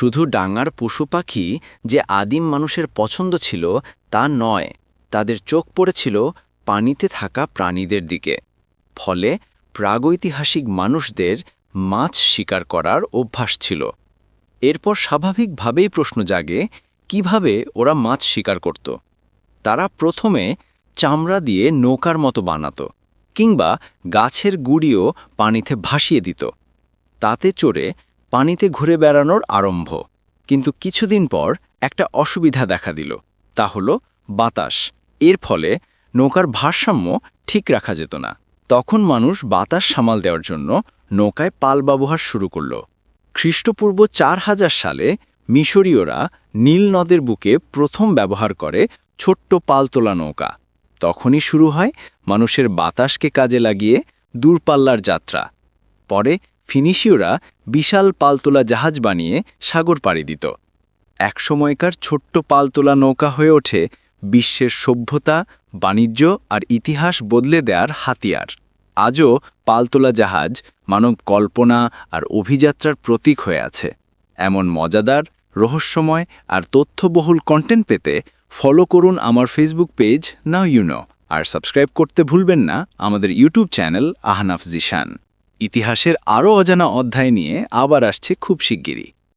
শুধু ডাঙার পশু পাখি যে আদিম মানুষের পছন্দ ছিল, তা নয়, তাদের চোখ পড়েছিল পানিতে থাকা প্রাণীদের দিকে। ফলে প্রাগৈতিহাসিক মানুষদের মাছ শিকার করার অভ্যাস ছিল। এরপর স্বাভাবিকভাবেই প্রশ্ন জাগে, কীভাবে ওরা মাছ শিকার করত? তারা প্রথমে চামড়া দিয়ে নৌকার মতো বানাত, কিংবা গাছের গুড়িও পানিতে ভাসিয়ে দিত। তাতে চড়ে পানিতে ঘুরে বেড়ানোর আরম্ভ। কিন্তু কিছুদিন পর একটা অসুবিধা দেখা দিল, তা হল বাতাস। এর ফলে নৌকার ভারসাম্য ঠিক রাখা যেত না। তখন মানুষ বাতাস সামাল দেওয়ার জন্য নৌকায় পাল ব্যবহার শুরু করল। খ্রিস্টপূর্ব চার হাজার সালে মিশরীয়রা নীল নদের বুকে প্রথম ব্যবহার করে ছোট্ট পাল তোলা নৌকা। তখনই শুরু হয় মানুষের বাতাসকে কাজে লাগিয়ে দূরপাল্লার যাত্রা। পরে ফিনিশীয়রা বিশাল পালতোলা জাহাজ বানিয়ে সাগর পাড়ি দিত। একসময়কার ছোট্ট পালতোলা নৌকা হয়ে ওঠে বিশ্বের সভ্যতা, বাণিজ্য আর ইতিহাস বদলে দেয়ার হাতিয়ার। আজও পালতোলা জাহাজ মানব কল্পনা আর অভিযাত্রার প্রতীক হয়ে আছে। এমন মজাদার, রহস্যময় আর তথ্যবহুল কন্টেন্ট পেতে ফলো করুন আমার Facebook page now you know R subscribe করতে ভুলবেন না আমাদের ইউটিউব চ্যানেল আহনাফ জিশান। ইতিহাসের আরও অজানা অধ্যায় নিয়ে আবার আসছে খুব শিগগিরই।